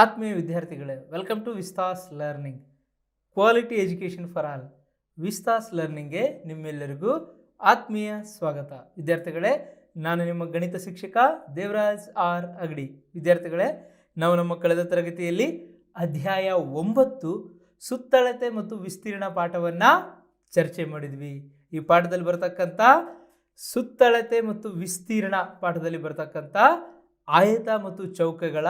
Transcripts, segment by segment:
ಆತ್ಮೀಯ ವಿದ್ಯಾರ್ಥಿಗಳೇ welcome to Vistas learning quality education for all Vistas ಲರ್ನಿಂಗ್ಗೆ ನಿಮ್ಮೆಲ್ಲರಿಗೂ ಆತ್ಮೀಯ ಸ್ವಾಗತ. ವಿದ್ಯಾರ್ಥಿಗಳೇ, ನಾನು ನಿಮ್ಮ ಗಣಿತ ಶಿಕ್ಷಕ ದೇವರಾಜ್ ಆರ್ ಅಗಡಿ. ವಿದ್ಯಾರ್ಥಿಗಳೇ, ನಾವು ನಮ್ಮ ಕಳೆದ ತರಗತಿಯಲ್ಲಿ ಅಧ್ಯಾಯ ಒಂಬತ್ತು, ಸುತ್ತಳತೆ ಮತ್ತು ವಿಸ್ತೀರ್ಣ ಪಾಠವನ್ನು ಚರ್ಚೆ ಮಾಡಿದ್ವಿ. ಈ ಪಾಠದಲ್ಲಿ ಬರತಕ್ಕಂಥ ಸುತ್ತಳತೆ ಮತ್ತು ವಿಸ್ತೀರ್ಣ ಪಾಠದಲ್ಲಿ ಬರತಕ್ಕಂಥ ಆಯತ ಮತ್ತು ಚೌಕಗಳ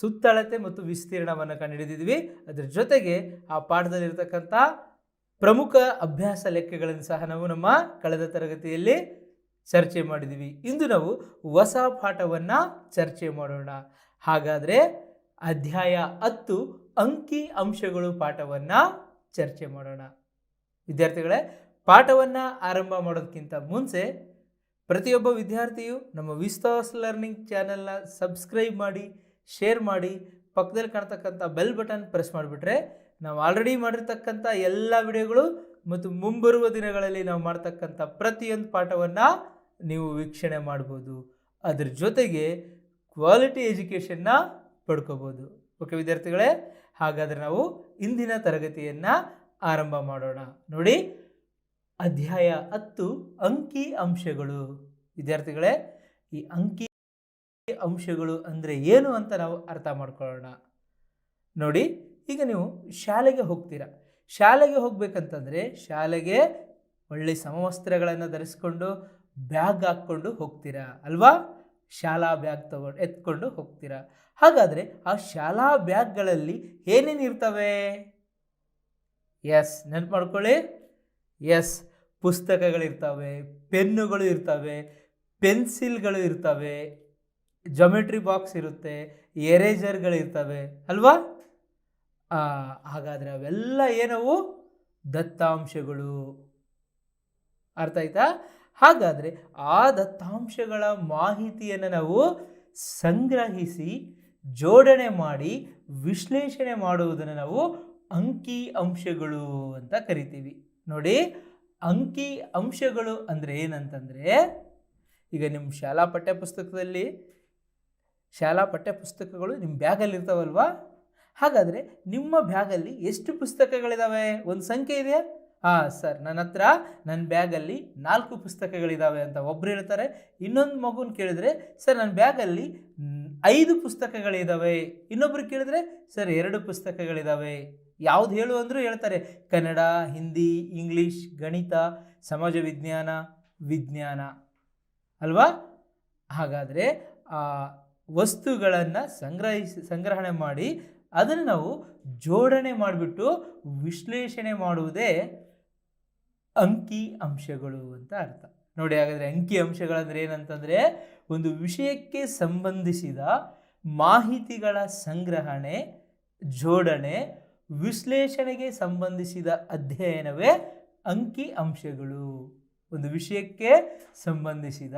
ಸುತ್ತಳತೆ ಮತ್ತು ವಿಸ್ತೀರ್ಣವನ್ನು ಕಂಡುಹಿಡಿದಿದ್ವಿ. ಅದರ ಜೊತೆಗೆ ಆ ಪಾಠದಲ್ಲಿರ್ತಕ್ಕಂಥ ಪ್ರಮುಖ ಅಭ್ಯಾಸ ಲೆಕ್ಕಗಳನ್ನು ಸಹ ನಾವು ನಮ್ಮ ಕಳೆದ ತರಗತಿಯಲ್ಲಿ ಚರ್ಚೆ ಮಾಡಿದ್ವಿ ಇಂದು ನಾವು ಹೊಸ ಪಾಠವನ್ನು ಚರ್ಚೆ ಮಾಡೋಣ. ಹಾಗಾದರೆ ಅಧ್ಯಾಯ ಹತ್ತು ಅಂಕಿ ಅಂಶಗಳು ಪಾಠವನ್ನು ಚರ್ಚೆ ಮಾಡೋಣ. ವಿದ್ಯಾರ್ಥಿಗಳೇ, ಪಾಠವನ್ನು ಆರಂಭ ಮಾಡೋದಕ್ಕಿಂತ ಮುಂಚೆ ಪ್ರತಿಯೊಬ್ಬ ವಿದ್ಯಾರ್ಥಿಯು ನಮ್ಮ ವಿಸ್ತಾಸ್ ಲರ್ನಿಂಗ್ ಚಾನೆಲ್ನ ಸಬ್ಸ್ಕ್ರೈಬ್ ಮಾಡಿ. ಶೇರ್ ಮಾಡಿ ಪಕ್ಕದಲ್ಲಿ ಕಾಣ್ತಕ್ಕಂಥ ಬೆಲ್ ಬಟನ್ ಪ್ರೆಸ್ ಮಾಡಿಬಿಟ್ರೆ ನಾವು ಆಲ್ರೆಡಿ ಮಾಡಿರ್ತಕ್ಕಂಥ ಎಲ್ಲ ವಿಡಿಯೋಗಳು ಮತ್ತು ಮುಂಬರುವ ದಿನಗಳಲ್ಲಿ ನಾವು ಮಾಡ್ತಕ್ಕಂಥ ಪ್ರತಿಯೊಂದು ಪಾಠವನ್ನು ನೀವು ವೀಕ್ಷಣೆ ಮಾಡ್ಬೋದು. ಅದ್ರ ಜೊತೆಗೆ ಕ್ವಾಲಿಟಿ ಎಜುಕೇಷನ್ನ ಪಡ್ಕೋಬೋದು. ಓಕೆ ವಿದ್ಯಾರ್ಥಿಗಳೇ? ಹಾಗಾದರೆ ನಾವು ಇಂದಿನ ತರಗತಿಯನ್ನು ಆರಂಭ ಮಾಡೋಣ. ನೋಡಿ, ಅಧ್ಯಾಯ ಹತ್ತು, ಅಂಕಿ ಅಂಶಗಳು. ವಿದ್ಯಾರ್ಥಿಗಳೇ, ಈ ಅಂಕಿ ಅಂಶಗಳು ಅಂದರೆ ಏನು ಅಂತ ನಾವು ಅರ್ಥ ಮಾಡ್ಕೊಳ್ಳೋಣ. ನೋಡಿ, ಈಗ ನೀವು ಶಾಲೆಗೆ ಹೋಗ್ತೀರಾ. ಶಾಲೆಗೆ ಹೋಗ್ಬೇಕಂತಂದರೆ ಶಾಲೆಗೆ ಒಳ್ಳೆ ಸಮವಸ್ತ್ರಗಳನ್ನು ಧರಿಸ್ಕೊಂಡು ಬ್ಯಾಗ್ ಹಾಕ್ಕೊಂಡು ಹೋಗ್ತೀರಾ ಅಲ್ವಾ? ಶಾಲಾ ಬ್ಯಾಗ್ ತಗೊಂಡು ಎತ್ಕೊಂಡು ಹೋಗ್ತೀರಾ. ಹಾಗಾದರೆ ಆ ಶಾಲಾ ಬ್ಯಾಗ್ಗಳಲ್ಲಿ ಏನೇನು ಇರ್ತವೆ? ಎಸ್ ನೆನ್ಪು ಮಾಡ್ಕೊಳ್ಳಿ ಎಸ್, ಪುಸ್ತಕಗಳಿರ್ತವೆ, ಪೆನ್ನುಗಳು ಇರ್ತವೆ, ಪೆನ್ಸಿಲ್ಗಳು ಇರ್ತವೆ. ಜೊಮೆಟ್ರಿ ಬಾಕ್ಸ್ ಇರುತ್ತೆ ಎರೇಜರ್ಗಳಿರ್ತವೆ ಅಲ್ವಾ? ಹಾಗಾದರೆ ಅವೆಲ್ಲ ಏನವು? ದತ್ತಾಂಶಗಳು. ಅರ್ಥ ಆಯ್ತಾ? ಹಾಗಾದರೆ ಆ ದತ್ತಾಂಶಗಳ ಮಾಹಿತಿಯನ್ನು ನಾವು ಸಂಗ್ರಹಿಸಿ, ಜೋಡಣೆ ಮಾಡಿ, ವಿಶ್ಲೇಷಣೆ ಮಾಡುವುದನ್ನು ನಾವು ಅಂಕಿ ಅಂಶಗಳು ಅಂತ ಕರಿತೀವಿ. ನೋಡಿ, ಅಂಕಿ ಅಂಶಗಳು ಅಂದರೆ ಏನಂತಂದರೆ, ಈಗ ನಿಮ್ಮ ಶಾಲಾ ಪಠ್ಯಪುಸ್ತಕದಲ್ಲಿ ಶಾಲಾ ಪಠ್ಯ ಪುಸ್ತಕಗಳು ನಿಮ್ಮ ಬ್ಯಾಗಲ್ಲಿ ಇರ್ತಾವಲ್ವಾ? ಹಾಗಾದರೆ ನಿಮ್ಮ ಬ್ಯಾಗಲ್ಲಿ ಎಷ್ಟು ಪುಸ್ತಕಗಳಿದ್ದಾವೆ ಒಂದು ಸಂಖ್ಯೆ ಇದೆಯಾ? ಹಾಂ, ಸರ್, ನನ್ನ ಹತ್ರ ನನ್ನ ಬ್ಯಾಗಲ್ಲಿ ನಾಲ್ಕು ಪುಸ್ತಕಗಳಿದ್ದಾವೆ ಅಂತ ಒಬ್ಬರು ಹೇಳ್ತಾರೆ. ಇನ್ನೊಂದು ಮಗುನ ಕೇಳಿದ್ರೆ, ಸರ್ ನನ್ನ ಬ್ಯಾಗಲ್ಲಿ ಐದು ಪುಸ್ತಕಗಳಿದ್ದಾವೆ ಇನ್ನೊಬ್ರು ಕೇಳಿದ್ರೆ, ಸರ್, ಎರಡು ಪುಸ್ತಕಗಳಿದ್ದಾವೆ ಯಾವ್ದು ಹೇಳು ಅಂದರೂ ಹೇಳ್ತಾರೆ. ಕನ್ನಡ, ಹಿಂದಿ, ಇಂಗ್ಲೀಷ್, ಗಣಿತ, ಸಮಾಜ ವಿಜ್ಞಾನ ವಿಜ್ಞಾನ. ಅಲ್ವಾ? ಹಾಗಾದರೆ ವಸ್ತುಗಳನ್ನು ಸಂಗ್ರಹಿಸಿ, ಸಂಗ್ರಹಣೆ ಮಾಡಿ ಅದನ್ನು ನಾವು ಜೋಡಣೆ ಮಾಡಿಬಿಟ್ಟು ವಿಶ್ಲೇಷಣೆ ಮಾಡುವುದೇ ಅಂಕಿ ಅಂಶಗಳು ಅಂತ ಅರ್ಥ. ನೋಡಿ ಹಾಗಾದರೆ ಅಂಕಿ ಅಂಶಗಳಂದ್ರೆ ಏನಂತಂದರೆ ಒಂದು ವಿಷಯಕ್ಕೆ ಸಂಬಂಧಿಸಿದ ಮಾಹಿತಿಗಳ ಸಂಗ್ರಹಣೆ, ಜೋಡಣೆ, ವಿಶ್ಲೇಷಣೆಗೆ ಸಂಬಂಧಿಸಿದ ಅಧ್ಯಯನವೇ ಅಂಕಿ ಅಂಶಗಳು. ಒಂದು ವಿಷಯಕ್ಕೆ ಸಂಬಂಧಿಸಿದ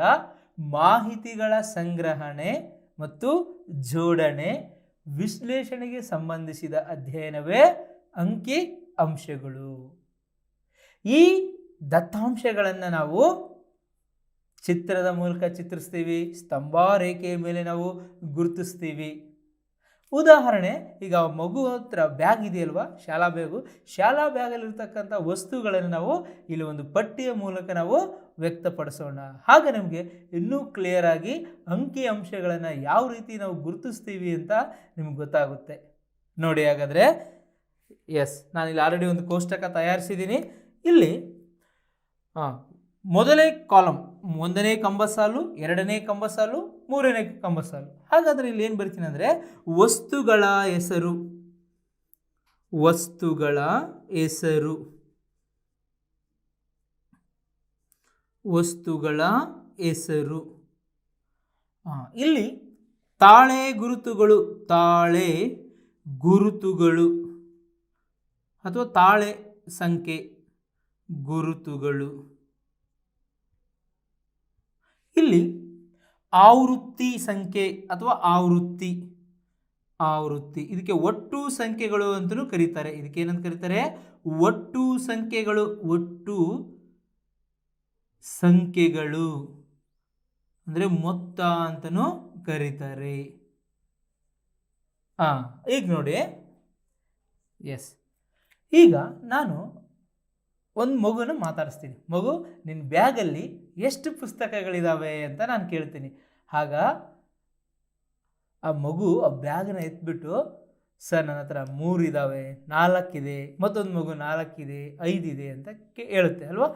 ಮಾಹಿತಿಗಳ ಸಂಗ್ರಹಣೆ ಮತ್ತು ಜೋಡಣೆ ವಿಶ್ಲೇಷಣೆಗೆ ಸಂಬಂಧಿಸಿದ ಅಧ್ಯಯನವೇ ಅಂಕಿ ಅಂಶಗಳು. ಈ ದತ್ತಾಂಶಗಳನ್ನು ನಾವು ಚಿತ್ರದ ಮೂಲಕ ಚಿತ್ರಿಸ್ತೀವಿ ಸ್ತಂಭ ರೇಖೆಯ ಮೇಲೆ ನಾವು ಗುರುತಿಸ್ತೀವಿ. ಉದಾಹರಣೆ, ಈಗ ಮಗು ಹತ್ರ ಬ್ಯಾಗ್ ಇದೆಯಲ್ವಾ? ಶಾಲಾ ಬ್ಯಾಗು. ಶಾಲಾ ಬ್ಯಾಗಲ್ಲಿರ್ತಕ್ಕಂಥ ವಸ್ತುಗಳನ್ನು ನಾವು ಇಲ್ಲಿ ಒಂದು ಪಟ್ಟಿಯ ಮೂಲಕ ನಾವು ವ್ಯಕ್ತಪಡಿಸೋಣ. ಹಾಗೆ ನಿಮಗೆ ಇನ್ನೂ ಕ್ಲಿಯರ್ ಆಗಿ ಅಂಕಿ ಅಂಶಗಳನ್ನು ಯಾವ ರೀತಿ ನಾವು ಗುರುತಿಸ್ತೀವಿ ಅಂತ ನಿಮ್ಗೆ ಗೊತ್ತಾಗುತ್ತೆ. ನೋಡಿ ಹಾಗಾದರೆ ಎಸ್ ನಾನಿಲ್ಲಿ ಆಲ್ರೆಡಿ ಒಂದು ಕೋಷ್ಟಕ ತಯಾರಿಸಿದ್ದೀನಿ. ಇಲ್ಲಿ ಮೊದಲೇ ಕಾಲಮ್ ಒಂದನೇ ಕಂಬಸಾಲು, ಎರಡನೇ ಕಂಬಸಾಲು ಮೂರನೇ ಕಂಬಸಾಲು. ಹಾಗಾದರೆ ಇಲ್ಲಿ ಏನು ಬರ್ತೀನಿ ಅಂದರೆ ವಸ್ತುಗಳ ಹೆಸರು. ವಸ್ತುಗಳ ಹೆಸರು. ವಸ್ತುಗಳ ಹೆಸರು. ಇಲ್ಲಿ ತಾಳೆ ಗುರುತುಗಳು ತಾಳೆ ಗುರುತುಗಳು ಅಥವಾ ತಾಳೆ ಸಂಖ್ಯೆ ಗುರುತುಗಳು. ಇಲ್ಲಿ ಆವೃತ್ತಿ ಸಂಖ್ಯೆ ಅಥವಾ ಆವೃತ್ತಿ ಆವೃತ್ತಿ. ಇದಕ್ಕೆ ಒಟ್ಟು ಸಂಖ್ಯೆಗಳು ಅಂತಲೂ ಕರೀತಾರೆ. ಇದಕ್ಕೆ ಏನಂತ ಕರೀತಾರೆ? ಒಟ್ಟು ಸಂಖ್ಯೆಗಳು ಒಟ್ಟು ಸಂಖ್ಯೆಗಳು ಅಂದರೆ ಮೊತ್ತ ಅಂತಲೂ ಕರೀತಾರೆ. ಹಾಂ ಈಗ ನೋಡಿ. ಎಸ್. ಈಗ ನಾನು ಒಂದು ಮಗುನ ಮಾತಾಡಿಸ್ತೀನಿ. ಮಗು ನಿನ್ನ ಬ್ಯಾಗಲ್ಲಿ ಎಷ್ಟು ಪುಸ್ತಕಗಳಿದ್ದಾವೆ ಅಂತ ನಾನು ಕೇಳ್ತೀನಿ. ಆಗ ಆ ಮಗು ಆ ಬ್ಯಾಗನ್ನ ಎತ್ಬಿಟ್ಟು, ಸರ್, ನನ್ನ ಹತ್ರ ಮೂರು ಇದ್ದಾವೆ ನಾಲ್ಕಿದೆ. ಮತ್ತೊಂದು ಮಗು ನಾಲ್ಕಿದೆ, ಐದಿದೆ ಅಂತ ಕೇ, ಹೇಳುತ್ತೆ, ಅಲ್ವಾ?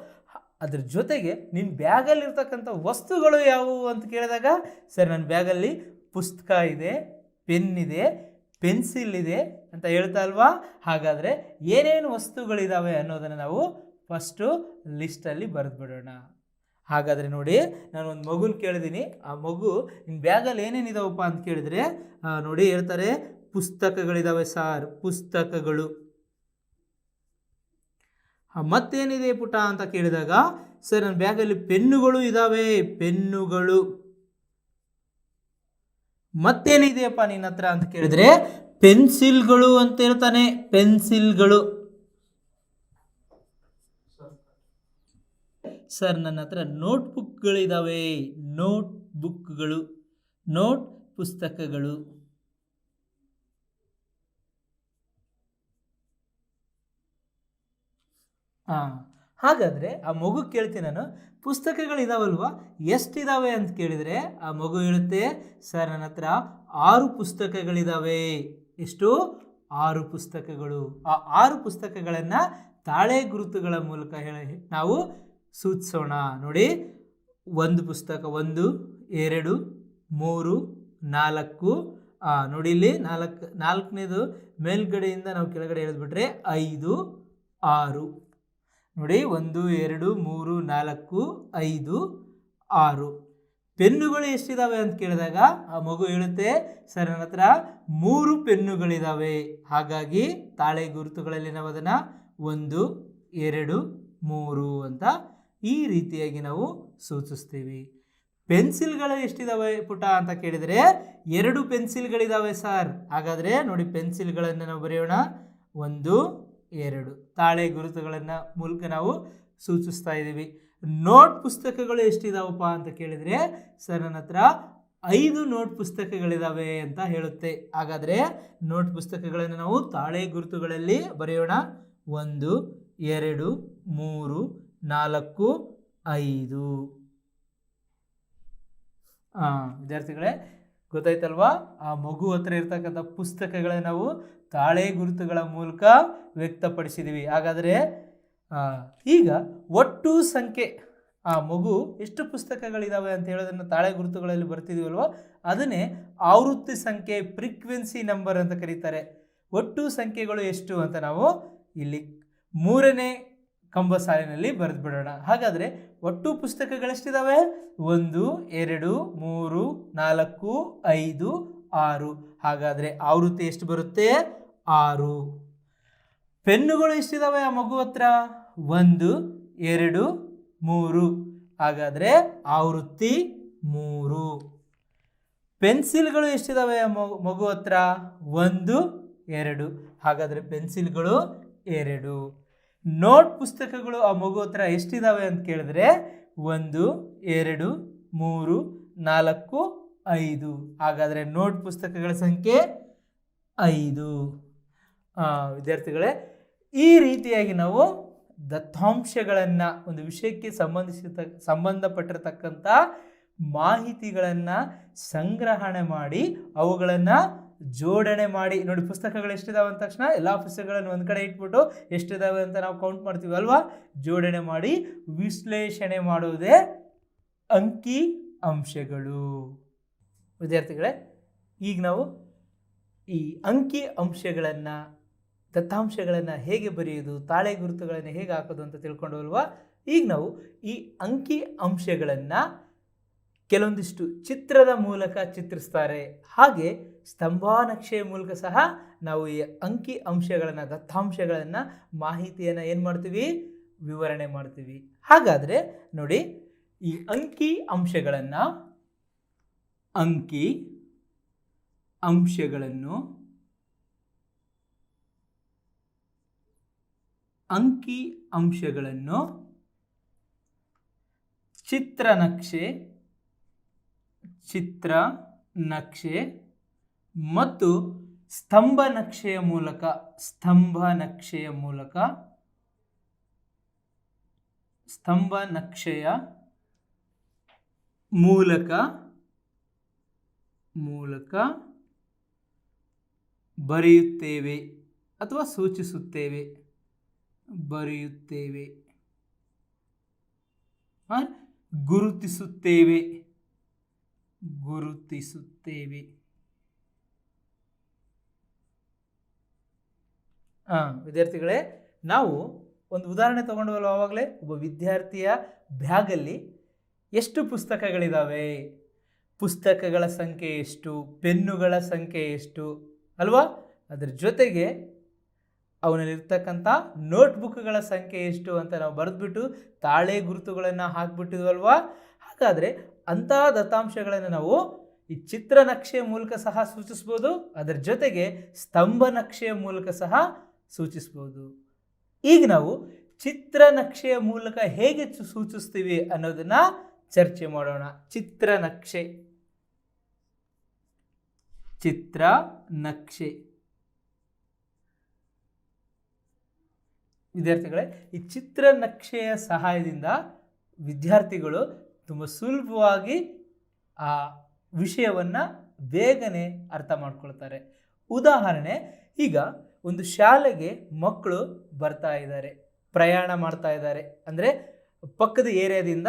ಅದ್ರ ಜೊತೆಗೆ ನಿನ್ನ ಬ್ಯಾಗಲ್ಲಿರ್ತಕ್ಕಂಥ ವಸ್ತುಗಳು ಯಾವುವು ಅಂತ ಕೇಳಿದಾಗ, ಸರ್, ನನ್ನ ಬ್ಯಾಗಲ್ಲಿ ಪುಸ್ತಕ ಇದೆ, ಪೆನ್ ಇದೆ, ಪೆನ್ಸಿಲ್ ಇದೆ ಅಂತ ಹೇಳ್ತಾ ಅಲ್ವಾ? ಹಾಗಾದರೆ ಏನೇನು ವಸ್ತುಗಳಿದ್ದಾವೆ ಅನ್ನೋದನ್ನು ನಾವು ಫಸ್ಟು ಲಿಸ್ಟಲ್ಲಿ ಬರೆದ್ಬಿಡೋಣ. ಹಾಗಾದರೆ ನೋಡಿ ನಾನು ಒಂದು ಮಗುನ ಕೇಳಿದ್ದೀನಿ ಆ ಮಗು ನಿನ್ನ ಬ್ಯಾಗಲ್ಲಿ ಏನೇನಿದಾವಪ್ಪ ಅಂತ ಕೇಳಿದರೆ ನೋಡಿ ಹೇಳ್ತಾರೆ ಪುಸ್ತಕಗಳಿದ್ದಾವೆ ಸಾರ್, ಪುಸ್ತಕಗಳು. ಮತ್ತೇನಿದೆ ಪುಟ ಅಂತ ಕೇಳಿದಾಗ, ಸರ್ ನನ್ನ ಬ್ಯಾಗಲ್ಲಿ ಪೆನ್ನುಗಳು ಇದ್ದಾವೆ ಪೆನ್ನುಗಳು. ಮತ್ತೇನಿದೆಯಪ್ಪ ನಿನ್ನ ಹತ್ರ ಅಂತ ಕೇಳಿದ್ರೆ, ಪೆನ್ಸಿಲ್ಗಳು ಅಂತ ಹೇಳ್ತಾನೆ, ಪೆನ್ಸಿಲ್ಗಳು. ಸರ್, ನನ್ನ ಹತ್ರ ನೋಟ್ ಬುಕ್ಗಳಿದ್ದಾವೆ ನೋಟ್ ಬುಕ್ಗಳು ನೋಟ್ ಪುಸ್ತಕಗಳು. ಹಾಂ ಹಾಗಾದರೆ ಆ ಮಗು ಕೇಳ್ತೀನಿ ನಾನು. ಪುಸ್ತಕಗಳಿದಾವಲ್ವ? ಎಷ್ಟಿದಾವೆ ಅಂತ ಕೇಳಿದರೆ, ಆ ಮಗು ಹೇಳುತ್ತೆ, ಸರ್, ನನ್ನ ಹತ್ರ ಆರು ಪುಸ್ತಕಗಳಿದ್ದಾವೆ ಎಷ್ಟು? ಆರು ಪುಸ್ತಕಗಳು. ಆ ಆರು ಪುಸ್ತಕಗಳನ್ನು ತಾಳೆ ಗುರುತುಗಳ ಮೂಲಕ ಹೇಳಿ, ನಾವು ಸೂಚಿಸೋಣ ನೋಡಿ, ಒಂದು ಪುಸ್ತಕ, ಒಂದು, ಎರಡು, ಮೂರು, ನಾಲ್ಕು ನೋಡಿ ಇಲ್ಲಿ ನಾಲ್ಕು, ನಾಲ್ಕನೇದು ಮೇಲ್ಗಡೆಯಿಂದ ನಾವು ಕೆಳಗಡೆ ಹೇಳಿದ್ಬಿಟ್ರೆ ಐದು, ಆರು. ನೋಡಿ, ಒಂದು, ಎರಡು, ಮೂರು, ನಾಲ್ಕು, ಐದು, ಆರು. ಪೆನ್ನುಗಳು ಎಷ್ಟಿದಾವೆ ಅಂತ ಕೇಳಿದಾಗ ಆ ಮಗು ಹೇಳುತ್ತೆ, ಸರ್, ನನ್ನ ಹತ್ರ ಮೂರು ಪೆನ್ನುಗಳಿದ್ದಾವೆ ಹಾಗಾಗಿ ತಾಳೆ ಗುರುತುಗಳಲ್ಲಿ ನಾವು ಅದನ್ನು ಒಂದು, ಎರಡು, ಮೂರು ಅಂತ ಈ ರೀತಿಯಾಗಿ ನಾವು ಸೂಚಿಸ್ತೀವಿ. ಪೆನ್ಸಿಲ್ಗಳು ಎಷ್ಟಿದಾವೆ ಪುಟ ಅಂತ ಕೇಳಿದರೆ ಎರಡು ಪೆನ್ಸಿಲ್ಗಳಿದಾವೆ ಸರ್. ಹಾಗಾದರೆ ನೋಡಿ ಪೆನ್ಸಿಲ್ಗಳನ್ನು ನಾವು ಬರೆಯೋಣ. ಒಂದು, ಎರಡು. ತಾಳೆ ಗುರುತುಗಳನ್ನು ಮೂಲಕ ನಾವು ಸೂಚಿಸ್ತಾ ಇದ್ದೀವಿ. ನೋಟ್ ಪುಸ್ತಕಗಳು ಎಷ್ಟಿದಾವಪ್ಪ ಅಂತ ಕೇಳಿದರೆ ಸರ್ ನನ್ನ ಹತ್ರ ಐದು ನೋಟ್ ಪುಸ್ತಕಗಳಿದ್ದಾವೆ ಅಂತ ಹೇಳುತ್ತೆ. ಹಾಗಾದರೆ ನೋಟ್ ಪುಸ್ತಕಗಳನ್ನು ನಾವು ತಾಳೆ ಗುರುತುಗಳಲ್ಲಿ ಬರೆಯೋಣ. ಒಂದು, ಎರಡು, ಮೂರು ನಾಲ್ಕು, ಐದು. ಹಾಂ ವಿದ್ಯಾರ್ಥಿಗಳೇ, ಗೊತ್ತಾಯ್ತಲ್ವಾ? ಆ ಮಗು ಹತ್ರ ಇರ್ತಕ್ಕಂಥ ಪುಸ್ತಕಗಳನ್ನ ನಾವು ತಾಳೆ ಗುರುತುಗಳ ಮೂಲಕ ವ್ಯಕ್ತಪಡಿಸಿದ್ದೀವಿ ಹಾಗಾದರೆ ಈಗ ಒಟ್ಟು ಸಂಖ್ಯೆ, ಆ ಮಗು ಎಷ್ಟು ಪುಸ್ತಕಗಳಿದ್ದಾವೆ ಅಂತ ಹೇಳೋದನ್ನು ತಾಳೆ ಗುರುತುಗಳಲ್ಲಿ ಬರ್ತಿದೀವಲ್ವ? ಅದನ್ನೇ ಆವೃತ್ತಿ ಸಂಖ್ಯೆ, ಫ್ರೀಕ್ವೆನ್ಸಿ ನಂಬರ್ ಅಂತ ಕರೀತಾರೆ. ಒಟ್ಟು ಸಂಖ್ಯೆಗಳು ಎಷ್ಟು ಅಂತ ನಾವು ಇಲ್ಲಿ ಮೂರನೇ ಕಂಬ ಸಾಲಿನಲ್ಲಿ ಬರೆದು ಬಿಡೋಣ ಹಾಗಾದರೆ ಒಟ್ಟು ಪುಸ್ತಕಗಳೆಷ್ಟಿದ್ದಾವೆ ಒಂದು, ಎರಡು, ಮೂರು, ನಾಲ್ಕು, ಐದು, ಆರು. ಹಾಗಾದರೆ ಆವೃತ್ತಿ ಎಷ್ಟು ಬರುತ್ತೆ? ಆರು. ಪೆನ್ನುಗಳು ಎಷ್ಟಿದ್ದಾವೆ ಆ ಮಗು ಹತ್ರ? ಒಂದು, ಎರಡು, ಮೂರು. ಹಾಗಾದರೆ ಆವೃತ್ತಿ ಮೂರು. ಪೆನ್ಸಿಲ್ಗಳು ಎಷ್ಟಿದ್ದಾವೆ ಆ ಮಗು ಮಗು ಹತ್ರ? ಒಂದು, ಎರಡು. ಹಾಗಾದರೆ ಪೆನ್ಸಿಲ್ಗಳು ಎರಡು. ನೋಟ್ ಪುಸ್ತಕಗಳು ಆ ಮಗು ಹತ್ರ ಎಷ್ಟಿದಾವೆ ಅಂತ ಕೇಳಿದ್ರೆ ಒಂದು, ಎರಡು, ಮೂರು, ನಾಲ್ಕು, ಐದು. ಹಾಗಾದರೆ ನೋಟ್ ಪುಸ್ತಕಗಳ ಸಂಖ್ಯೆ ಐದು. ವಿದ್ಯಾರ್ಥಿಗಳೇ, ಈ ರೀತಿಯಾಗಿ ನಾವು ದತ್ತಾಂಶಗಳನ್ನು, ಒಂದು ವಿಷಯಕ್ಕೆ ಸಂಬಂಧಿಸಿದ ಸಂಬಂಧಪಟ್ಟಿರತಕ್ಕಂಥ ಮಾಹಿತಿಗಳನ್ನು ಸಂಗ್ರಹಣೆ ಮಾಡಿ ಅವುಗಳನ್ನು ಜೋಡಣೆ ಮಾಡಿ, ನೋಡಿ ಪುಸ್ತಕಗಳು ಎಷ್ಟಿದಾವೆ ಅಂದ ತಕ್ಷಣ ಎಲ್ಲ ಪುಸ್ತಕಗಳನ್ನು ಒಂದು ಕಡೆ ಇಟ್ಬಿಟ್ಟು ಎಷ್ಟಿದಾವೆ ಅಂತ ನಾವು ಕೌಂಟ್ ಮಾಡ್ತೀವಿ ಅಲ್ವಾ? ಜೋಡಣೆ ಮಾಡಿ, ವಿಶ್ಲೇಷಣೆ ಮಾಡುವುದೇ ಅಂಕಿ ಅಂಶಗಳು. ವಿದ್ಯಾರ್ಥಿಗಳೇ, ಈಗ ನಾವು ಈ ಅಂಕಿ ಅಂಶಗಳನ್ನು, ದತ್ತಾಂಶಗಳನ್ನು ಹೇಗೆ ಬರೆಯೋದು, ತಾಳೆ ಗುರುತುಗಳನ್ನು ಹೇಗೆ ಹಾಕೋದು ಅಂತ ತಿಳ್ಕೊಂಡವಲ್ವಾ ಈಗ ನಾವು ಈ ಅಂಕಿ ಅಂಶಗಳನ್ನು ಕೆಲವೊಂದಿಷ್ಟು ಚಿತ್ರದ ಮೂಲಕ ಚಿತ್ರಿಸ್ತಾರೆ. ಹಾಗೆ ಸ್ತಂಭಾನಕ್ಷೆಯ ಮೂಲಕ ಸಹ ನಾವು ಈ ಅಂಕಿ ಅಂಶಗಳನ್ನು, ದತ್ತಾಂಶಗಳನ್ನು, ಮಾಹಿತಿಯನ್ನು ಏನು ಮಾಡ್ತೀವಿ? ವಿವರಣೆ ಮಾಡ್ತೀವಿ. ಹಾಗಾದರೆ ನೋಡಿ, ಈ ಅಂಕಿ ಅಂಶಗಳನ್ನು ಅಂಕಿ ಅಂಶಗಳನ್ನು ಅಂಕಿ ಅಂಶಗಳನ್ನು ಚಿತ್ರನಕ್ಷೆ ಚಿತ್ರ ನಕ್ಷೆ ಮತ್ತು ಸ್ತಂಭ ನಕ್ಷೆಯ ಮೂಲಕ, ಸ್ತಂಭ ನಕ್ಷೆಯ ಮೂಲಕ, ಸ್ತಂಭ ನಕ್ಷೆಯ ಮೂಲಕ ಮೂಲಕ ಬರೆಯುತ್ತೇವೆ ಅಥವಾ ಸೂಚಿಸುತ್ತೇವೆ. ಬರೆಯುತ್ತೇವೆ. ಗುರುತಿಸುತ್ತೇವೆ. ಗುರುತಿಸುತ್ತೇವೆ. ಹಾಂ, ವಿದ್ಯಾರ್ಥಿಗಳೇ, ನಾವು ಒಂದು ಉದಾಹರಣೆ ತೊಗೊಂಡವಲ್ಲ ಆವಾಗಲೇ, ಒಬ್ಬ ವಿದ್ಯಾರ್ಥಿಯ ಬ್ಯಾಗಲ್ಲಿ ಎಷ್ಟು ಪುಸ್ತಕಗಳಿದ್ದಾವೆ ಪುಸ್ತಕಗಳ ಸಂಖ್ಯೆ ಎಷ್ಟು? ಪೆನ್ನುಗಳ ಸಂಖ್ಯೆ ಎಷ್ಟು? ಅಲ್ವಾ? ಅದರ ಜೊತೆಗೆ ಅವನಲ್ಲಿರ್ತಕ್ಕಂಥ ನೋಟ್ಬುಕ್ಗಳ ಸಂಖ್ಯೆ ಎಷ್ಟು ಅಂತ ನಾವು ಬರೆದ್ಬಿಟ್ಟು ತಾಳೆ ಗುರುತುಗಳನ್ನು ಹಾಕ್ಬಿಟ್ಟಿದ್ವಲ್ವಾ? ಹಾಗಾದರೆ ಅಂತಹ ದತ್ತಾಂಶಗಳನ್ನು ನಾವು ಈ ಚಿತ್ರ ನಕ್ಷೆಯ ಮೂಲಕ ಸಹ ಸೂಚಿಸ್ಬೋದು. ಅದರ ಜೊತೆಗೆ ಸ್ತಂಭ ನಕ್ಷೆಯ ಮೂಲಕ ಸಹ ಸೂಚಿಸ್ಬೋದು. ಈಗ ನಾವು ಚಿತ್ರ ನಕ್ಷೆಯ ಮೂಲಕ ಹೇಗೆ ಸೂಚಿಸ್ತೀವಿ ಅನ್ನೋದನ್ನ ಚರ್ಚೆ ಮಾಡೋಣ. ಚಿತ್ರ ನಕ್ಷೆ ಚಿತ್ರ ನಕ್ಷೆ ವಿದ್ಯಾರ್ಥಿಗಳೇ, ಈ ಚಿತ್ರ ನಕ್ಷೆಯ ಸಹಾಯದಿಂದ ವಿದ್ಯಾರ್ಥಿಗಳು ತುಂಬ ಸುಲಭವಾಗಿ ಆ ವಿಷಯವನ್ನು ಬೇಗನೆ ಅರ್ಥ ಮಾಡ್ಕೊಳ್ತಾರೆ. ಉದಾಹರಣೆ, ಈಗ ಒಂದು ಶಾಲೆಗೆ ಮಕ್ಕಳು ಬರ್ತಾ ಇದ್ದಾರೆ, ಪ್ರಯಾಣ ಮಾಡ್ತಾ ಇದ್ದಾರೆ. ಅಂದರೆ ಪಕ್ಕದ ಏರಿಯಾದಿಂದ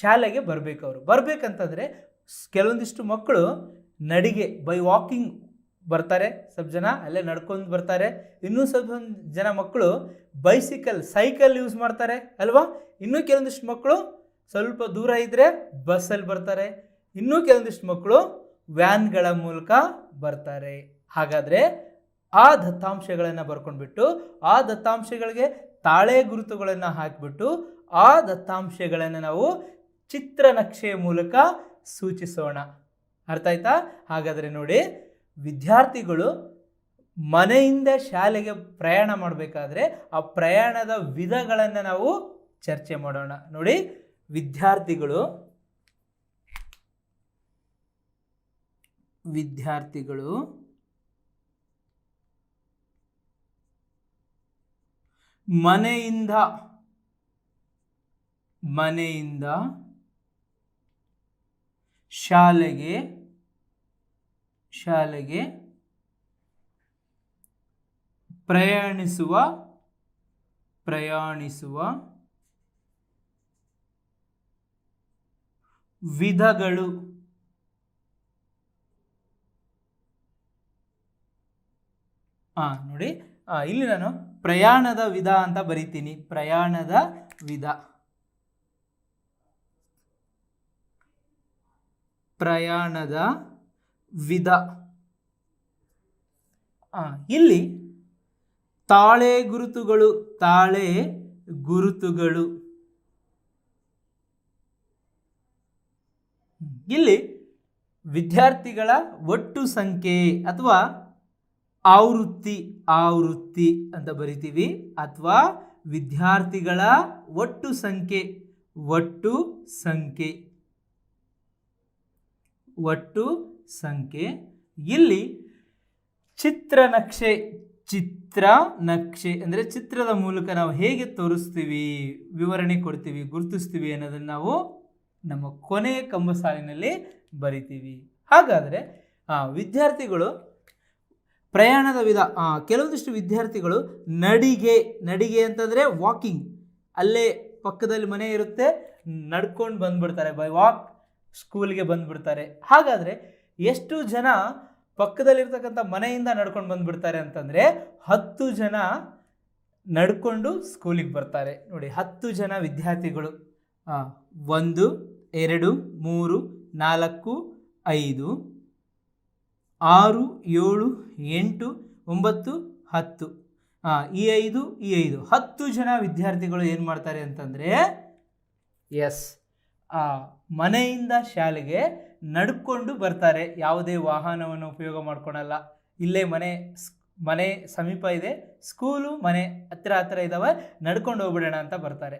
ಶಾಲೆಗೆ ಬರಬೇಕು ಅವರು. ಬರಬೇಕಂತಂದರೆ ಕೆಲವೊಂದಿಷ್ಟು ಮಕ್ಕಳು ನಡಿಗೆ, ಬೈ ವಾಕಿಂಗ್ ಬರ್ತಾರೆ. ಸ್ವಲ್ಪ ಜನ ಅಲ್ಲೇ ನಡ್ಕೊಂಡು ಬರ್ತಾರೆ. ಇನ್ನೂ ಸ್ವಲ್ಪ ಜನ ಮಕ್ಕಳು ಬೈಸಿಕಲ್, ಸೈಕಲ್ ಯೂಸ್ ಮಾಡ್ತಾರೆ ಅಲ್ವಾ? ಇನ್ನೂ ಕೆಲವೊಂದಿಷ್ಟು ಮಕ್ಕಳು ಸ್ವಲ್ಪ ದೂರ ಇದ್ದರೆ ಬಸ್ಸಲ್ಲಿ ಬರ್ತಾರೆ. ಇನ್ನೂ ಕೆಲವೊಂದಿಷ್ಟು ಮಕ್ಕಳು ವ್ಯಾನ್ಗಳ ಮೂಲಕ ಬರ್ತಾರೆ. ಹಾಗಾದರೆ ಆ ದತ್ತಾಂಶಗಳನ್ನು ಬರ್ಕೊಂಡ್ಬಿಟ್ಟು, ಆ ದತ್ತಾಂಶಗಳಿಗೆ ತಾಳೆ ಗುರುತುಗಳನ್ನು ಹಾಕಿಬಿಟ್ಟು, ಆ ದತ್ತಾಂಶಗಳನ್ನು ನಾವು ಚಿತ್ರ ನಕ್ಷೆಯ ಮೂಲಕ ಸೂಚಿಸೋಣ. ಅರ್ಥ ಆಯ್ತಾ? ಹಾಗಾದರೆ ನೋಡಿ, ವಿದ್ಯಾರ್ಥಿಗಳು ಮನೆಯಿಂದ ಶಾಲೆಗೆ ಪ್ರಯಾಣ ಮಾಡಬೇಕಾದ್ರೆ ಆ ಪ್ರಯಾಣದ ವಿಧಗಳನ್ನು ನಾವು ಚರ್ಚೆ ಮಾಡೋಣ. ನೋಡಿ, ವಿದ್ಯಾರ್ಥಿಗಳು ವಿದ್ಯಾರ್ಥಿಗಳು ಮನೆಯಿಂದ ಮನೆಯಿಂದ ಶಾಲೆಗೆ ಶಾಲೆಗೆ ಪ್ರಯಾಣಿಸುವ ಪ್ರಯಾಣಿಸುವ ವಿಧಗಳು. ಆ ನೋಡಿ ಇಲ್ಲಿ ನಾನು ಪ್ರಯಾಣದ ವಿಧ ಅಂತ ಬರಿತೀನಿ. ಪ್ರಯಾಣದ ವಿಧ. ಪ್ರಯಾಣದ ವಿಧ. ಇಲ್ಲಿ ತಾಳೆ ಗುರುತುಗಳು ತಾಳೆ ಗುರುತುಗಳು. ಇಲ್ಲಿ ವಿದ್ಯಾರ್ಥಿಗಳ ಒಟ್ಟು ಸಂಖ್ಯೆ ಅಥವಾ ಆವೃತ್ತಿ ಆವೃತ್ತಿ ಅಂತ ಬರಿತೀವಿ. ಅಥವಾ ವಿದ್ಯಾರ್ಥಿಗಳ ಒಟ್ಟು ಸಂಖ್ಯೆ ಒಟ್ಟು ಸಂಖ್ಯೆ. ಒಟ್ಟು ಸಂಖ್ಯೆ. ಇಲ್ಲಿ ಚಿತ್ರ ನಕ್ಷೆ ಚಿತ್ರ ನಕ್ಷೆ ಅಂದರೆ ಚಿತ್ರದ ಮೂಲಕ ನಾವು ಹೇಗೆ ತೋರಿಸ್ತೀವಿ, ವಿವರಣೆ ಕೊಡ್ತೀವಿ, ಗುರುತಿಸ್ತೀವಿ ಅನ್ನೋದನ್ನು ನಾವು ನಮ್ಮ ಕೊನೆಯ ಕಂಬ ಸಾಲಿನಲ್ಲಿ ಬರಿತೀವಿ. ಹಾಗಾದರೆ ವಿದ್ಯಾರ್ಥಿಗಳು ಪ್ರಯಾಣದ ವಿಧ ಕೆಲವೊಂದಿಷ್ಟು ವಿದ್ಯಾರ್ಥಿಗಳು ನಡಿಗೆ ನಡಿಗೆ ಅಂತಂದರೆ ವಾಕಿಂಗ್ ಅಲ್ಲೇ ಪಕ್ಕದಲ್ಲಿ ಮನೆ ಇರುತ್ತೆ, ನಡ್ಕೊಂಡು ಬಂದ್ಬಿಡ್ತಾರೆ ಬೈ ವಾಕ್ ಸ್ಕೂಲ್ಗೆ ಬಂದ್ಬಿಡ್ತಾರೆ. ಹಾಗಾದರೆ ಎಷ್ಟು ಜನ ಪಕ್ಕದಲ್ಲಿರ್ತಕ್ಕಂಥ ಮನೆಯಿಂದ ನಡ್ಕೊಂಡು ಬಂದ್ಬಿಡ್ತಾರೆ ಅಂತಂದರೆ ಹತ್ತು ಜನ ನಡ್ಕೊಂಡು ಸ್ಕೂಲಿಗೆ ಬರ್ತಾರೆ. ನೋಡಿ, ಹತ್ತು ಜನ ವಿದ್ಯಾರ್ಥಿಗಳು ಒಂದು, ಎರಡು, ಮೂರು, ನಾಲ್ಕು, ಐದು ಆರು, ಏಳು, ಎಂಟು, ಒಂಬತ್ತು, ಹತ್ತು. ಈ ಐದು ಈ ಐದು. ಹತ್ತು ಜನ ವಿದ್ಯಾರ್ಥಿಗಳು ಏನು ಮಾಡ್ತಾರೆ ಅಂತಂದರೆ, ಎಸ್ ಮನೆಯಿಂದ ಶಾಲೆಗೆ ನಡ್ಕೊಂಡು ಬರ್ತಾರೆ. ಯಾವುದೇ ವಾಹನವನ್ನು ಉಪಯೋಗ ಮಾಡ್ಕೊಳಲ್ಲ. ಇಲ್ಲೇ ಮನೆ ಮನೆ ಸಮೀಪ ಇದೆ. ಸ್ಕೂಲು, ಮನೆ ಹತ್ತಿರ ಹತ್ತಿರ ಇದ್ದಾವೆ ನಡ್ಕೊಂಡು ಹೋಗ್ಬಿಡೋಣ ಅಂತ ಬರ್ತಾರೆ.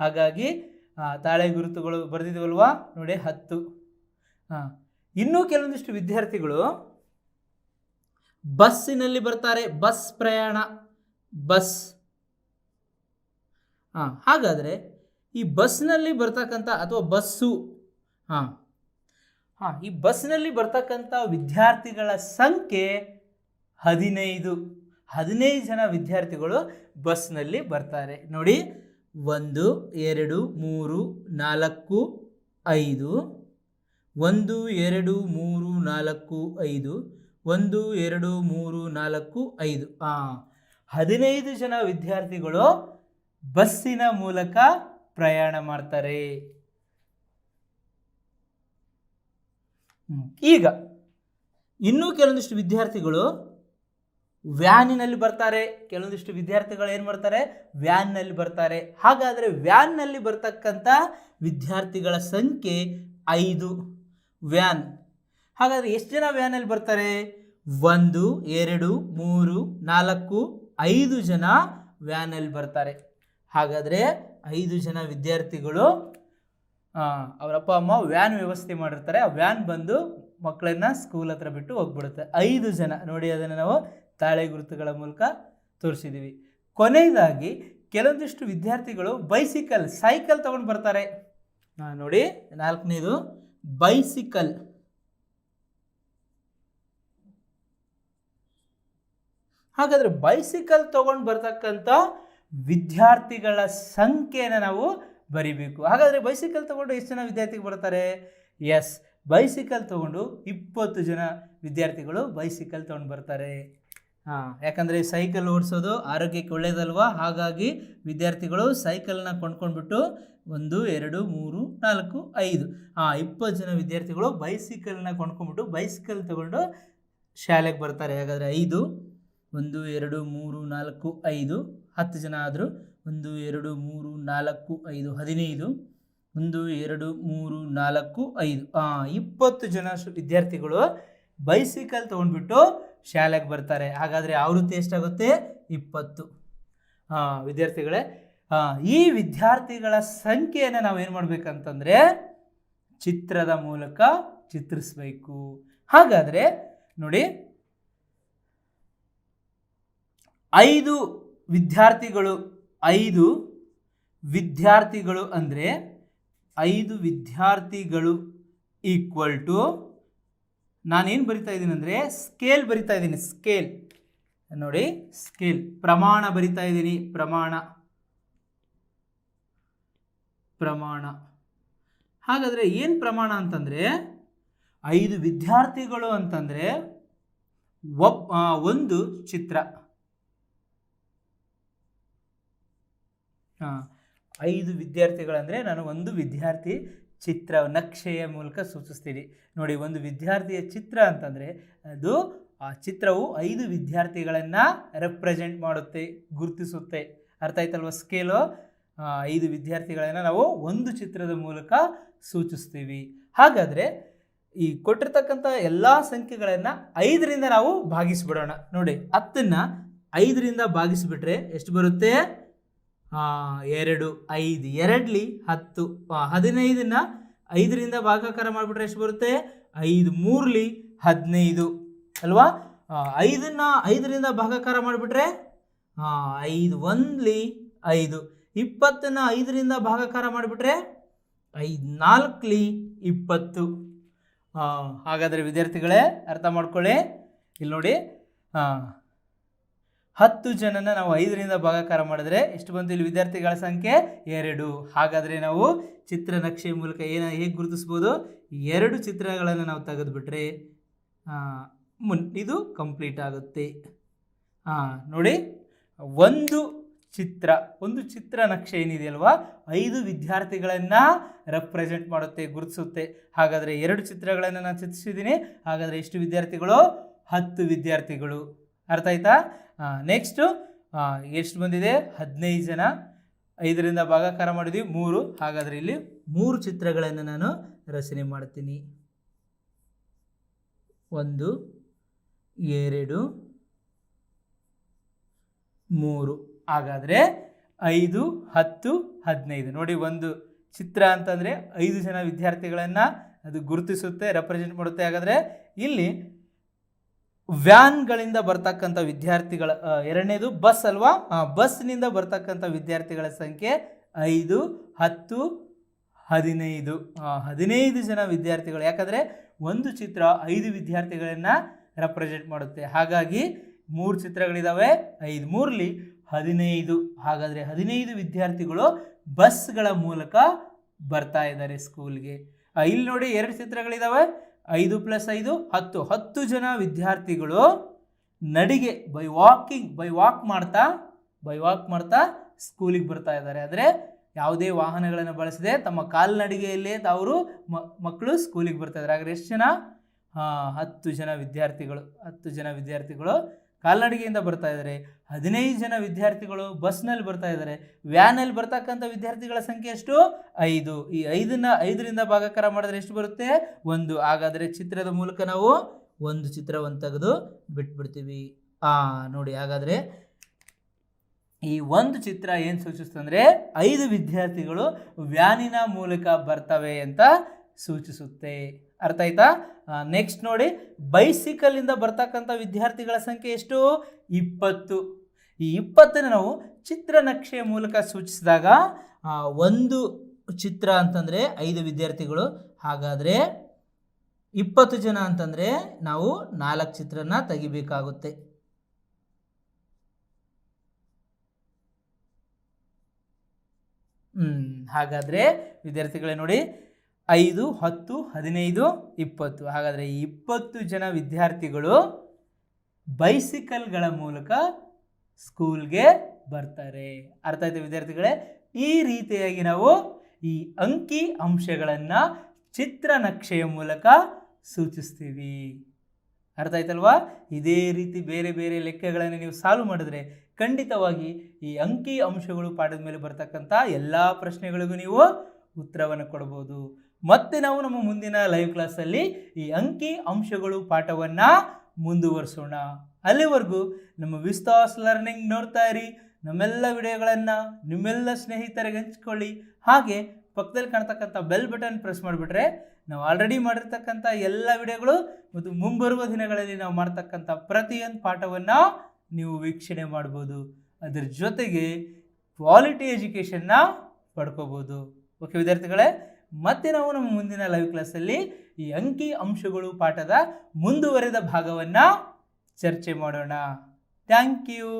ಹಾಗಾಗಿ ತಾಳೆ ಗುರುತುಗಳು ಬರೆದಿದ್ವಲ್ವಾ? ನೋಡಿ, ಹತ್ತು. ಹಾಂ ಇನ್ನೂ ಕೆಲವೊಂದಿಷ್ಟು ವಿದ್ಯಾರ್ಥಿಗಳು ಬಸ್ಸಿನಲ್ಲಿ ಬರ್ತಾರೆ, ಬಸ್ ಪ್ರಯಾಣ, ಬಸ್. ಹಾಂ, ಹಾಗಾದರೆ ಈ ಬಸ್ನಲ್ಲಿ ಬರ್ತಕ್ಕಂಥ ಅಥವಾ ಬಸ್ಸು, ಹಾಂ ಹಾಂ, ಈ ಬಸ್ನಲ್ಲಿ ಬರ್ತಕ್ಕಂಥ ವಿದ್ಯಾರ್ಥಿಗಳ ಸಂಖ್ಯೆ ಹದಿನೈದು. ಹದಿನೈದು ಜನ ವಿದ್ಯಾರ್ಥಿಗಳು ಬಸ್ನಲ್ಲಿ ಬರ್ತಾರೆ. ನೋಡಿ, ಒಂದು, ಎರಡು, ಮೂರು, ನಾಲ್ಕು, ಐದು. ಒಂದು, ಎರಡು, ಮೂರು, ನಾಲ್ಕು, ಐದು. ಒಂದು, ಎರಡು, ಮೂರು, ನಾಲ್ಕು, ಐದು. ಆ, ಹದಿನೈದು ಜನ ವಿದ್ಯಾರ್ಥಿಗಳು ಬಸ್ಸಿನ ಮೂಲಕ ಪ್ರಯಾಣ ಮಾಡ್ತಾರೆ. ಈಗ ಇನ್ನೂ ಕೆಲವೊಂದಿಷ್ಟು ವಿದ್ಯಾರ್ಥಿಗಳು ವ್ಯಾನಿನಲ್ಲಿ ಬರ್ತಾರೆ. ಕೆಲವೊಂದಿಷ್ಟು ವಿದ್ಯಾರ್ಥಿಗಳು ಏನು ಮಾಡ್ತಾರೆ? ವ್ಯಾನ್ನಲ್ಲಿ ಬರ್ತಾರೆ. ಹಾಗಾದರೆ ವ್ಯಾನ್ನಲ್ಲಿ ಬರ್ತಕ್ಕಂಥ ವಿದ್ಯಾರ್ಥಿಗಳ ಸಂಖ್ಯೆ ಐದು. ವ್ಯಾನ್ ಹಾಗಾದರೆ ಎಷ್ಟು ಜನ ವ್ಯಾನಲ್ಲಿ ಬರ್ತಾರೆ? ಒಂದು, ಎರಡು, ಮೂರು, ನಾಲ್ಕು, ಐದು ಜನ ವ್ಯಾನಲ್ಲಿ ಬರ್ತಾರೆ. ಹಾಗಾದರೆ ಐದು ಜನ ವಿದ್ಯಾರ್ಥಿಗಳು ಅವರ ಅಪ್ಪ, ಅಮ್ಮ ವ್ಯಾನ್ ವ್ಯವಸ್ಥೆ ಮಾಡಿರ್ತಾರೆ. ಆ ವ್ಯಾನ್ ಬಂದು ಮಕ್ಕಳನ್ನ ಸ್ಕೂಲ್ ಹತ್ರ ಬಿಟ್ಟು ಹೋಗ್ಬಿಡುತ್ತೆ. ಐದು ಜನ. ನೋಡಿ, ಅದನ್ನು ನಾವು ತಾಳೆ ಗುರುತುಗಳ ಮೂಲಕ ತೋರಿಸಿದ್ದೀವಿ ಕೊನೆಯದಾಗಿ ಕೆಲವೊಂದಿಷ್ಟು ವಿದ್ಯಾರ್ಥಿಗಳು ಬೈಸಿಕಲ್ ಸೈಕಲ್ ತಗೊಂಡು ಬರ್ತಾರೆ. ನೋಡಿ, ನಾಲ್ಕನೇದು ಬೈಸಿಕಲ್ ಹಾಗಾದರೆ ಬೈಸಿಕಲ್ ತೊಗೊಂಡು ಬರ್ತಕ್ಕಂಥ ವಿದ್ಯಾರ್ಥಿಗಳ ಸಂಖ್ಯೆಯನ್ನು ನಾವು ಬರಿಬೇಕು. ಹಾಗಾದರೆ ಬೈಸಿಕಲ್ ತಗೊಂಡು ಎಷ್ಟು ಜನ ವಿದ್ಯಾರ್ಥಿಗಳು ಬರ್ತಾರೆ? ಎಸ್ ಬೈಸಿಕಲ್ ತಗೊಂಡು ಇಪ್ಪತ್ತು ಜನ ವಿದ್ಯಾರ್ಥಿಗಳು ಬೈಸಿಕಲ್ ತಗೊಂಡು ಬರ್ತಾರೆ. ಹಾಂ, ಯಾಕಂದರೆ ಸೈಕಲ್ ಓಡಿಸೋದು ಆರೋಗ್ಯಕ್ಕೆ ಒಳ್ಳೆಯದಲ್ವಾ ಹಾಗಾಗಿ ವಿದ್ಯಾರ್ಥಿಗಳು ಸೈಕಲ್ನ ಕೊಂಡ್ಕೊಂಡ್ಬಿಟ್ಟು ಒಂದು, ಎರಡು, ಮೂರು, ನಾಲ್ಕು, ಐದು. ಹಾಂ ಇಪ್ಪತ್ತು ಜನ ವಿದ್ಯಾರ್ಥಿಗಳು ಬೈಸಿಕಲ್ನ ಕೊಂಡ್ಕೊಂಡ್ಬಿಟ್ಟು ಬೈಸಿಕಲ್ ತಗೊಂಡು ಶಾಲೆಗೆ ಬರ್ತಾರೆ. ಹಾಗಾದರೆ ಐದು ಒಂದು, ಎರಡು, ಮೂರು, ನಾಲ್ಕು, ಐದು. ಹತ್ತು ಜನ ಆದರು ಒಂದು, ಎರಡು, ಮೂರು, ನಾಲ್ಕು, ಐದು, ಹದಿನೈದು. ಒಂದು, ಎರಡು, ಮೂರು, ನಾಲ್ಕು, ಐದು. ಇಪ್ಪತ್ತು ಜನ ವಿದ್ಯಾರ್ಥಿಗಳು ಬೈಸಿಕಲ್ ತೊಗೊಂಡ್ಬಿಟ್ಟು ಶಾಲೆಗೆ ಬರ್ತಾರೆ. ಹಾಗಾದರೆ ಆವೃತ್ತಿ ಎಷ್ಟಾಗುತ್ತೆ? ಇಪ್ಪತ್ತು. ಹಾಂ ವಿದ್ಯಾರ್ಥಿಗಳೇ ಈ ವಿದ್ಯಾರ್ಥಿಗಳ ಸಂಖ್ಯೆಯನ್ನು ನಾವು ಏನು ಮಾಡಬೇಕಂತಂದರೆ ಚಿತ್ರದ ಮೂಲಕ ಚಿತ್ರಿಸಬೇಕು. ಹಾಗಾದರೆ ನೋಡಿ ಐದು ವಿದ್ಯಾರ್ಥಿಗಳು ಐದು ವಿದ್ಯಾರ್ಥಿಗಳು ಅಂದರೆ ಐದು ವಿದ್ಯಾರ್ಥಿಗಳು ಈಕ್ವಲ್ ಟು ನಾನೇನು ಬರಿತಾ ಇದ್ದೀನಿ ಅಂದರೆ ಸ್ಕೇಲ್ ಬರಿತಾ ಇದ್ದೀನಿ ಸ್ಕೇಲ್ ನೋಡಿ ಸ್ಕೇಲ್ ಪ್ರಮಾಣ ಬರಿತಾ ಇದ್ದೀನಿ, ಪ್ರಮಾಣ. ಪ್ರಮಾಣ. ಹಾಗಾದರೆ ಏನು ಪ್ರಮಾಣ ಅಂತಂದರೆ ಐದು ವಿದ್ಯಾರ್ಥಿಗಳು ಅಂತಂದರೆ ಒಂದು ಚಿತ್ರ ಹಾಂ ಐದು ವಿದ್ಯಾರ್ಥಿಗಳಂದರೆ ನಾನು ಒಂದು ವಿದ್ಯಾರ್ಥಿ ಚಿತ್ರ, ನಕ್ಷೆಯ ಮೂಲಕ ಸೂಚಿಸ್ತೀನಿ. ನೋಡಿ, ಒಂದು ವಿದ್ಯಾರ್ಥಿಯ ಚಿತ್ರ ಅಂತಂದರೆ ಅದು ಆ ಚಿತ್ರವು ಐದು ವಿದ್ಯಾರ್ಥಿಗಳನ್ನು ರೆಪ್ರೆಸೆಂಟ್ ಮಾಡುತ್ತೆ, ಗುರುತಿಸುತ್ತೆ. ಅರ್ಥ ಆಯ್ತಲ್ವ ಸ್ಕೇಲು ಐದು ವಿದ್ಯಾರ್ಥಿಗಳನ್ನು ನಾವು ಒಂದು ಚಿತ್ರದ ಮೂಲಕ ಸೂಚಿಸ್ತೀವಿ. ಹಾಗಾದರೆ ಈ ಕೊಟ್ಟಿರ್ತಕ್ಕಂಥ ಎಲ್ಲ ಸಂಖ್ಯೆಗಳನ್ನು ಐದರಿಂದ ನಾವು ಭಾಗಿಸಿಬಿಡೋಣ. ನೋಡಿ, ಹತ್ತನ್ನು ಐದರಿಂದ ಭಾಗಿಸಿಬಿಟ್ರೆ ಎಷ್ಟು ಬರುತ್ತೆ? ಎರಡು, ಐದು, ಎರಡ್ಲಿ ಹತ್ತು ಹದಿನೈದನ್ನ ಐದರಿಂದ ಭಾಗಾಕಾರ ಮಾಡಿಬಿಟ್ರೆ ಎಷ್ಟು ಬರುತ್ತೆ? ಐದು, ಮೂರ್ಲಿ ಹದಿನೈದು, ಅಲ್ವಾ? ಐದನ್ನ ಐದರಿಂದ ಭಾಗಾಕಾರ ಮಾಡಿಬಿಟ್ರೆ ಐದು, ಒಂದ್ಲಿ ಐದು, ಇಪ್ಪತ್ತನ್ನ ಐದರಿಂದ ಭಾಗಾಕಾರ ಮಾಡಿಬಿಟ್ರೆ, ಐದು, ನಾಲ್ಕಲಿ ಇಪ್ಪತ್ತು. ಹಾಗಾದರೆ ವಿದ್ಯಾರ್ಥಿಗಳೇ, ಅರ್ಥ ಮಾಡ್ಕೊಳ್ಳಿ. ಇಲ್ಲಿ ನೋಡಿ ಹತ್ತು ಜನನ ನಾವು ಐದರಿಂದ ಭಾಗಾಕಾರ ಮಾಡಿದ್ರೆ ಎಷ್ಟು ಬಂತು ಇಲ್ಲಿ ವಿದ್ಯಾರ್ಥಿಗಳ ಸಂಖ್ಯೆ? ಎರಡು. ಹಾಗಾದರೆ ನಾವು ಚಿತ್ರ ನಕ್ಷೆ ಮೂಲಕ ಏನ ಹೇಗೆ ಗುರುತಿಸ್ಬೋದು? ಎರಡು ಚಿತ್ರಗಳನ್ನು ನಾವು ತೆಗೆದುಬಿಟ್ರೆ ಮುನ್, ಇದು ಕಂಪ್ಲೀಟ್ ಆಗುತ್ತೆ. ಹಾಂ ನೋಡಿ, ಒಂದು ಚಿತ್ರ ಒಂದು ಚಿತ್ರ ನಕ್ಷೆ ಏನಿದೆಯಲ್ವಾ? ಐದು ವಿದ್ಯಾರ್ಥಿಗಳನ್ನು ರೆಪ್ರೆಸೆಂಟ್ ಮಾಡುತ್ತೆ, ಗುರುತಿಸುತ್ತೆ. ಹಾಗಾದರೆ ಎರಡು ಚಿತ್ರಗಳನ್ನು ನಾನು ಚಿತ್ರಿಸಿದ್ದೀನಿ. ಹಾಗಾದರೆ ಎಷ್ಟು ವಿದ್ಯಾರ್ಥಿಗಳು? ಹತ್ತು ವಿದ್ಯಾರ್ಥಿಗಳು. ಅರ್ಥ ಆಯ್ತಾ? ನೆಕ್ಸ್ಟು ಎಷ್ಟು ಬಂದಿದೆ? ಹದಿನೈದು ಜನ. ಐದರಿಂದ ಭಾಗಾಕಾರ ಮಾಡಿದ್ವಿ, ಮೂರು. ಹಾಗಾದರೆ ಇಲ್ಲಿ ಮೂರು ಚಿತ್ರಗಳನ್ನು ನಾನು ರಚನೆ ಮಾಡ್ತೀನಿ. ಒಂದು, ಎರಡು, ಮೂರು. ಹಾಗಾದರೆ ಐದು, ಹತ್ತು, ಹದಿನೈದು. ನೋಡಿ, ಒಂದು ಚಿತ್ರ ಅಂತಂದರೆ ಐದು ಜನ ವಿದ್ಯಾರ್ಥಿಗಳನ್ನು ಅದು ಗುರುತಿಸುತ್ತೆ ರೆಪ್ರೆಸೆಂಟ್ ಮಾಡುತ್ತೆ. ಹಾಗಾದರೆ ಇಲ್ಲಿ ವ್ಯಾನ್ಗಳಿಂದ ಬರ್ತಕ್ಕಂಥ ವಿದ್ಯಾರ್ಥಿಗಳ ಎರಡನೇದು ಬಸ್ ಅಲ್ವಾ? ಬಸ್ನಿಂದ ಬರ್ತಕ್ಕಂಥ ವಿದ್ಯಾರ್ಥಿಗಳ ಸಂಖ್ಯೆ ಐದು, ಹತ್ತು, ಹದಿನೈದು. ಹದಿನೈದು ಜನ ವಿದ್ಯಾರ್ಥಿಗಳು. ಯಾಕಂದರೆ ಒಂದು ಚಿತ್ರ ಐದು ವಿದ್ಯಾರ್ಥಿಗಳನ್ನು ರೆಪ್ರೆಸೆಂಟ್ ಮಾಡುತ್ತೆ. ಹಾಗಾಗಿ ಮೂರು ಚಿತ್ರಗಳಿದ್ದಾವೆ ಐದು. ಮೂರಲಿ ಹದಿನೈದು. ಹಾಗಾದರೆ ಹದಿನೈದು ವಿದ್ಯಾರ್ಥಿಗಳು ಬಸ್ಗಳ ಮೂಲಕ ಬರ್ತಾ ಇದ್ದಾರೆ ಸ್ಕೂಲ್ಗೆ. ಇಲ್ಲಿ ನೋಡಿ ಎರಡು ಚಿತ್ರಗಳಿದ್ದಾವೆ ಐದು ಪ್ಲಸ್ ಐದು, ಹತ್ತು. ಹತ್ತು ಜನ ವಿದ್ಯಾರ್ಥಿಗಳು ನಡಿಗೆ ಬೈ ವಾಕಿಂಗ್, ಬೈ ವಾಕ್ ಮಾಡ್ತಾ, ಬೈ ವಾಕ್ ಮಾಡ್ತಾ ಸ್ಕೂಲಿಗೆ ಬರ್ತಾ ಇದ್ದಾರೆ. ಆದರೆ ಯಾವುದೇ ವಾಹನಗಳನ್ನು ಬಳಸದೆ ತಮ್ಮ ಕಾಲ್ನಡಿಗೆಯಲ್ಲೇ ಅವರು ಮಕ್ಕಳು ಸ್ಕೂಲಿಗೆ ಬರ್ತಾ ಇದ್ದಾರೆ. ಹಾಗಾದ್ರೆ ಎಷ್ಟು ಜನ? ಹತ್ತು ಜನ ವಿದ್ಯಾರ್ಥಿಗಳು. ಹತ್ತು ಜನ ವಿದ್ಯಾರ್ಥಿಗಳು ಕಾಲ್ನಡಿಗೆಯಿಂದ ಬರ್ತಾ ಇದ್ದಾರೆ. ಹದಿನೈದು ಜನ ವಿದ್ಯಾರ್ಥಿಗಳು ಬಸ್ನಲ್ಲಿ ಬರ್ತಾ ಇದ್ದಾರೆ. ವ್ಯಾನಲ್ಲಿ ಬರ್ತಕ್ಕಂಥ ವಿದ್ಯಾರ್ಥಿಗಳ ಸಂಖ್ಯೆ ಎಷ್ಟು? ಐದು. ಈ ಐದನ್ನ ಐದರಿಂದ ಭಾಗಾಕಾರ ಮಾಡಿದ್ರೆ ಎಷ್ಟು ಬರುತ್ತೆ? ಒಂದು. ಹಾಗಾದರೆ ಚಿತ್ರದ ಮೂಲಕ ನಾವು ಒಂದು ಚಿತ್ರವನ್ನು ತೆಗೆದು ಬಿಟ್ಬಿಡ್ತೀವಿ. ಆ, ನೋಡಿ, ಹಾಗಾದರೆ ಈ ಒಂದು ಚಿತ್ರ ಏನು ಸೂಚಿಸ್ತಂದರೆ ಐದು ವಿದ್ಯಾರ್ಥಿಗಳು ವ್ಯಾನಿನ ಮೂಲಕ ಬರ್ತವೆ ಅಂತ ಸೂಚಿಸುತ್ತೆ. ಅರ್ಥ ಆಯ್ತಾ? ನೆಕ್ಸ್ಟ್ ನೋಡಿ ಬೈಸಿಕಲಿಂದ ಬರ್ತಕ್ಕಂಥ ವಿದ್ಯಾರ್ಥಿಗಳ ಸಂಖ್ಯೆ ಎಷ್ಟು? ಇಪ್ಪತ್ತು. ಈ ಇಪ್ಪತ್ತನ್ನು ನಾವು ಚಿತ್ರನಕ್ಷೆಯ ಮೂಲಕ ಸೂಚಿಸಿದಾಗ ಒಂದು ಚಿತ್ರ ಅಂತಂದರೆ ಐದು ವಿದ್ಯಾರ್ಥಿಗಳು. ಹಾಗಾದರೆ ಇಪ್ಪತ್ತು ಜನ ಅಂತಂದರೆ ನಾವು ನಾಲ್ಕು ಚಿತ್ರನ ತೆಗಿಬೇಕಾಗುತ್ತೆ. ಹ್ಮ್, ಹಾಗಾದರೆ ವಿದ್ಯಾರ್ಥಿಗಳೇ ನೋಡಿ ಐದು, ಹತ್ತು, ಹದಿನೈದು, ಇಪ್ಪತ್ತು. ಹಾಗಾದರೆ ಇಪ್ಪತ್ತು ಜನ ವಿದ್ಯಾರ್ಥಿಗಳು ಬೈಸಿಕಲ್ಗಳ ಮೂಲಕ ಸ್ಕೂಲ್ಗೆ ಬರ್ತಾರೆ. ಅರ್ಥ ಆಯ್ತು ವಿದ್ಯಾರ್ಥಿಗಳೇ? ಈ ರೀತಿಯಾಗಿ ನಾವು ಈ ಅಂಕಿ ಅಂಶಗಳನ್ನು ಚಿತ್ರನಕ್ಷೆಯ ಮೂಲಕ ಸೂಚಿಸ್ತೀವಿ. ಅರ್ಥ ಆಯ್ತಲ್ವಾ? ಇದೇ ರೀತಿ ಬೇರೆ ಬೇರೆ ಲೆಕ್ಕಗಳನ್ನು ನೀವು ಸಾಲ್ವ್ ಮಾಡಿದ್ರೆ ಖಂಡಿತವಾಗಿ ಈ ಅಂಕಿ ಅಂಶಗಳು ಪಾಠದ ಮೇಲೆ ಬರ್ತಕ್ಕಂಥ ಎಲ್ಲ ಪ್ರಶ್ನೆಗಳಿಗೂ ನೀವು ಉತ್ತರವನ್ನು ಕೊಡ್ಬೋದು. ಮತ್ತೆ ನಾವು ನಮ್ಮ ಮುಂದಿನ ಲೈವ್ ಕ್ಲಾಸಲ್ಲಿ ಈ ಅಂಕಿ ಅಂಶಗಳು ಪಾಠವನ್ನು ಮುಂದುವರಿಸೋಣ. ಅಲ್ಲಿವರೆಗೂ ನಮ್ಮ ವಿಸ್ತಾಸ್ ಲರ್ನಿಂಗ್ ನೋಡ್ತಾ ಇರಿ. ನಮ್ಮೆಲ್ಲ ವಿಡಿಯೋಗಳನ್ನು ನಿಮ್ಮೆಲ್ಲ ಸ್ನೇಹಿತರಿಗೆ ಹಂಚ್ಕೊಳ್ಳಿ. ಹಾಗೆ ಪಕ್ಕದಲ್ಲಿ ಕಾಣ್ತಕ್ಕಂಥ ಬೆಲ್ ಬಟನ್ ಪ್ರೆಸ್ ಮಾಡಿಬಿಟ್ರೆ ನಾವು ಆಲ್ರೆಡಿ ಮಾಡಿರ್ತಕ್ಕಂಥ ಎಲ್ಲ ವಿಡಿಯೋಗಳು ಮತ್ತು ಮುಂಬರುವ ದಿನಗಳಲ್ಲಿ ನಾವು ಮಾಡ್ತಕ್ಕಂಥ ಪ್ರತಿಯೊಂದು ಪಾಠವನ್ನು ನೀವು ವೀಕ್ಷಣೆ ಮಾಡ್ಬೋದು. ಅದರ ಜೊತೆಗೆ ಕ್ವಾಲಿಟಿ ಎಜುಕೇಷನ್ನ ಪಡ್ಕೋಬೋದು. ಓಕೆ ವಿದ್ಯಾರ್ಥಿಗಳೇ ಮತ್ತೆ ನಾವು ನಮ್ಮ ಮುಂದಿನ ಲೈವ್ ಕ್ಲಾಸಲ್ಲಿ ಈ ಅಂಕಿ ಅಂಶಗಳು ಪಾಠದ ಮುಂದುವರೆದ ಭಾಗವನ್ನು ಚರ್ಚೆ ಮಾಡೋಣ. Thank you